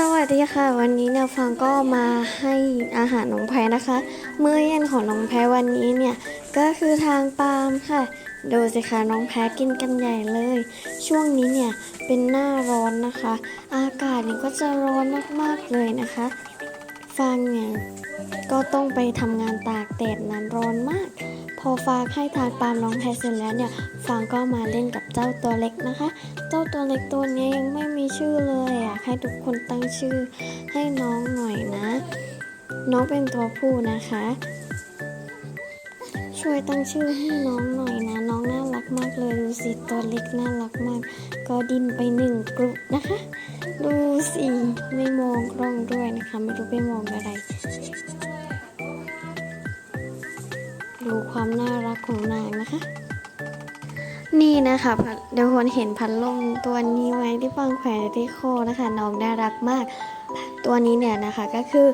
สวัสดีค่ะ วันนี้เนี่ยฟังก็มาให้อาหารน้องแพรนะคะมื้อเย็นของน้องแพรวันนี้เนี่ยก็คือทางปาล์มค่ะ ดูสิคะน้องแพรกินกันใหญ่เลย ช่วงนี้เนี่ยเป็นหน้าร้อนนะคะ อากาศเนี่ยก็จะร้อนมากๆเลยนะคะ ฟังเนี่ยก็ต้องไปทำงานตากแดดนั้นร้อนมาก อฟางให้ทานปาล์มน้องแพรเสร็จแล้วเนี่ย ฟางก็มาเล่นกับเจ้าตัวเล็กนะคะ เจ้าตัวเล็กตัวนี้ยังไม่มีชื่อเลยอยากให้ทุกคนตั้งชื่อให้น้องหน่อยนะ น้องเป็นตัวผู้นะคะ ช่วยตั้งชื่อให้น้องหน่อยนะ น้องน่ารักมากเลยดูสิตัวเล็กน่ารักมาก ก็ดินไปหนึ่งกรุนะคะ ดูสิไม่มองกล้องด้วยนะคะ ไม่รู้ไปมองอะไร ดูความน่ารักของนางนะคะ นี่นะคะเดี๋ยวคนเห็นพัดลมตัวนี้ไว้ที่ฟังแขวนที่คอนะคะน้องน่ารักมาก ตัวนี้เนี่ยนะคะก็คือ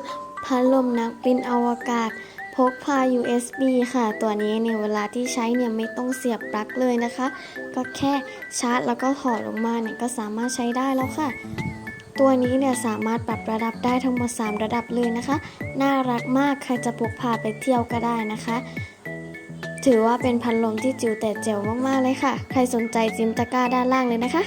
พัดลมนักบินอวกาศพกพา USB ค่ะ ตัวนี้เนี่ยเวลาที่ใช้เนี่ยไม่ต้องเสียบปลั๊กเลยนะคะ ก็แค่ชาร์จแล้วก็ถอดลงมาเนี่ยก็สามารถใช้ได้แล้วค่ะ ตัวนี้เนี่ยสามารถปรับระดับได้ทั้งหมด 3 ระดับเลยนะคะ น่ารักมากใครจะพกพาไปเที่ยวก็ได้นะคะ ถือว่าเป็นพัดลมที่จิ๋วแต่เจ๋วมากๆเลยค่ะ ใครสนใจจิมตะกร้าด้านล่างเลยนะคะ